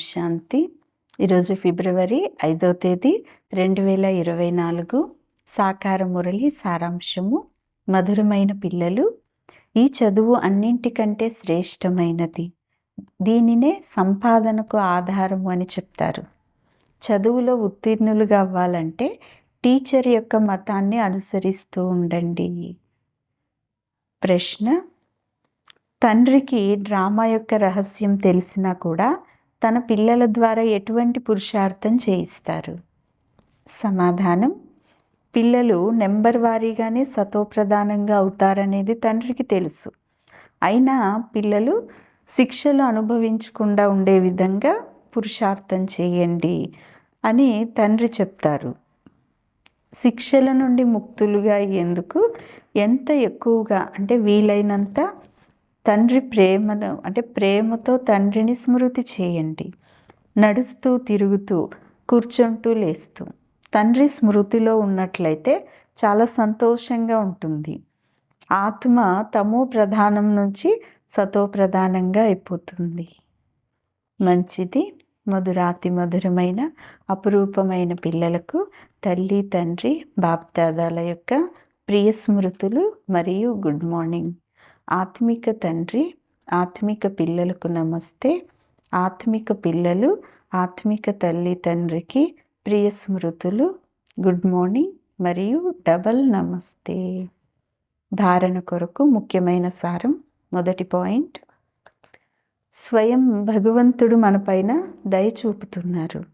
శాంతి. ఈరోజు ఫిబ్రవరి ఐదో తేదీ రెండు వేల ఇరవై నాలుగు. సాకార మురళి సారాంశము. మధురమైన పిల్లలు. ఈ చదువు అన్నింటికంటే శ్రేష్టమైనది. దీనినే సంపాదనకు ఆధారము అని చెప్తారు. చదువులో ఉత్తీర్ణులుగా అవ్వాలంటే టీచర్ యొక్క మతాన్ని అనుసరిస్తూ ఉండండి. ప్రశ్న. తండ్రికి డ్రామా యొక్క రహస్యం తెలిసినా కూడా తన పిల్లల ద్వారా ఎటువంటి పురుషార్థం చేయిస్తారు? సమాధానం పిల్లలు నెంబర్ వారీగానే సతోప్రధానంగా అవుతారనేది తండ్రికి తెలుసు. అయినా పిల్లలు శిక్షలు అనుభవించకుండా ఉండే విధంగా పురుషార్థం చేయండి అని తండ్రి చెప్తారు. శిక్షల నుండి ముక్తులుగా అయ్యేందుకు ఎంత ఎక్కువగా అంటే వీలైనంత తండ్రి ప్రేమను అంటే ప్రేమతో తండ్రిని స్మృతి చేయండి. నడుస్తూ తిరుగుతూ కూర్చుంటూ లేస్తూ. తండ్రి స్మృతిలో ఉన్నట్లయితే చాలా సంతోషంగా ఉంటుంది. ఆత్మ తమో ప్రధానం నుంచి సతో ప్రధానంగా అయిపోతుంది. మంచిది మధురాతి మధురమైన అపురూపమైన పిల్లలకు తల్లి తండ్రి బాప్దాదాల యొక్క ప్రియ స్మృతులు మరియు గుడ్ మార్నింగ్. ఆత్మిక తండ్రి ఆత్మిక పిల్లలకు నమస్తే. ఆత్మిక పిల్లలు ఆత్మిక తల్లి తండ్రికి ప్రియ స్మృతులు గుడ్ మార్నింగ్ మరియు డబల్ నమస్తే. ధారణ కొరకు ముఖ్యమైన సారం మొదటి పాయింట్. స్వయం భగవంతుడు మనపైన దయ చూపుతున్నారు.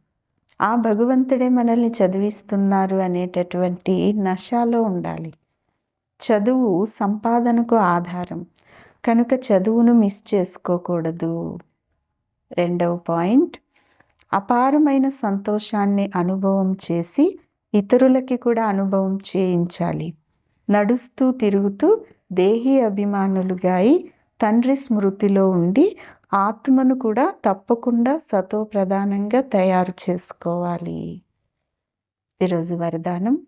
ఆ భగవంతుడే మనల్ని చదివిస్తున్నారు అనేటటువంటి నశాలో ఉండాలి. చదువు సంపాదనకు ఆధారం. కనుక చదువును మిస్ చేసుకోకూడదు. రెండవ పాయింట్. అపారమైన సంతోషాన్ని అనుభవం చేసి ఇతరులకి కూడా అనుభవం చేయించాలి. నడుస్తూ తిరుగుతూ దేహీ అభిమానులుగా అయి తండ్రి స్మృతిలో ఉండి ఆత్మను కూడా తప్పకుండా సతో ప్రధానంగా తయారు చేసుకోవాలి. ఈరోజు వరదానం.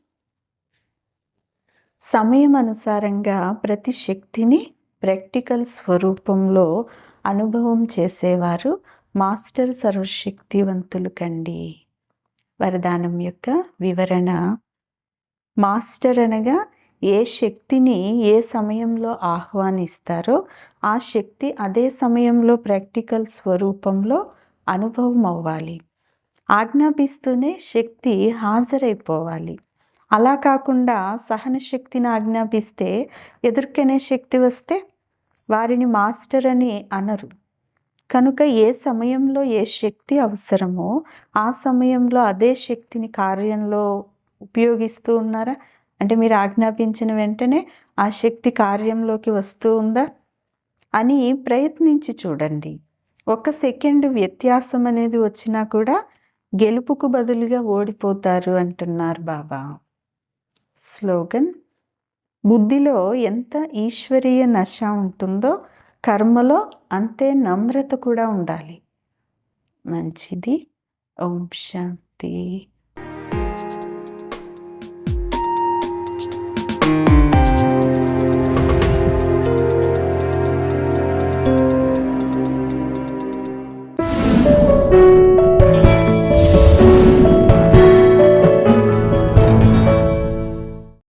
సమయం అనుసారంగా ప్రతి శక్తిని ప్రాక్టికల్ స్వరూపంలో అనుభవం చేసేవారు మాస్టర్ సర్వశక్తివంతులు కండి. వరదానం యొక్క వివరణ. మాస్టర్ అనగా ఏ శక్తిని ఏ సమయంలో ఆహ్వానిస్తారో ఆ శక్తి అదే సమయంలో ప్రాక్టికల్ స్వరూపంలో అనుభవం అవ్వాలి ఆజ్ఞాపిస్తూనే శక్తి హాజరైపోవాలి. అలా కాకుండా సహన శక్తిని ఆజ్ఞాపిస్తే ఎదుర్కొనే శక్తి వస్తే వారిని మాస్టర్ అని అనరు. కనుక ఏ సమయంలో ఏ శక్తి అవసరమో ఆ సమయంలో అదే శక్తిని కార్యంలో ఉపయోగిస్తూ ఉన్నారా? అంటే మీరు ఆజ్ఞాపించిన వెంటనే ఆ శక్తి కార్యంలోకి వస్తూ ఉందా? అని ప్రయత్నించి చూడండి. ఒక సెకండ్ వ్యత్యాసం అనేది వచ్చినా కూడా గెలుపుకు బదులుగా ఓడిపోతారు అంటున్నారు బాబా. స్లోగన్ బుద్ధిలో ఎంత ఈశ్వరీయ నశ ఉంటుందో కర్మలో అంతే నమ్రత కూడా ఉండాలి. మంచిది. ఓం శాంతి.